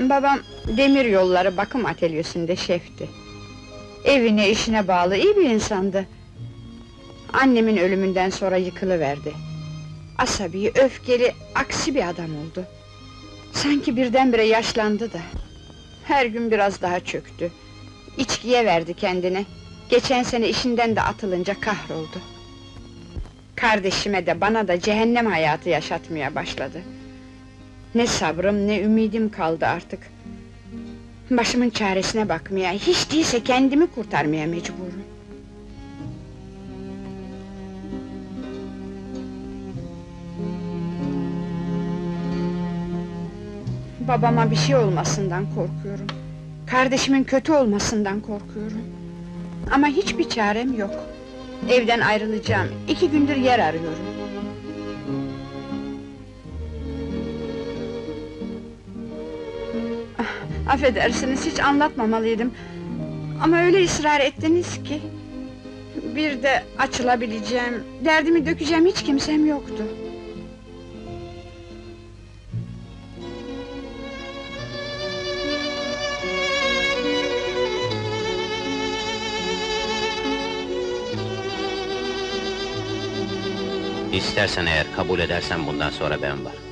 Babam demir yolları bakım atölyesinde şefti. Evine işine bağlı iyi bir insandı. Annemin ölümünden sonra yıkılıverdi. Asabi, öfkeli, aksi bir adam oldu. Sanki birdenbire yaşlandı da. Her gün biraz daha çöktü. İçkiye verdi kendini. Geçen sene işinden de atılınca kahroldu. Kardeşime de bana da cehennem hayatı yaşatmaya başladı. Ne sabrım ne ümidim kaldı artık. Başımın çaresine bakmaya, hiç değilse kendimi kurtarmaya mecburum. Babama bir şey olmasından korkuyorum. Kardeşimin kötü olmasından korkuyorum. Ama hiçbir çarem yok. Evden ayrılacağım. İki gündür yer arıyorum. Affedersiniz, hiç anlatmamalıydım. Ama öyle ısrar ettiniz ki... Bir de açılabileceğim, derdimi dökeceğim hiç kimsem yoktu. İstersen eğer kabul edersen bundan sonra ben var.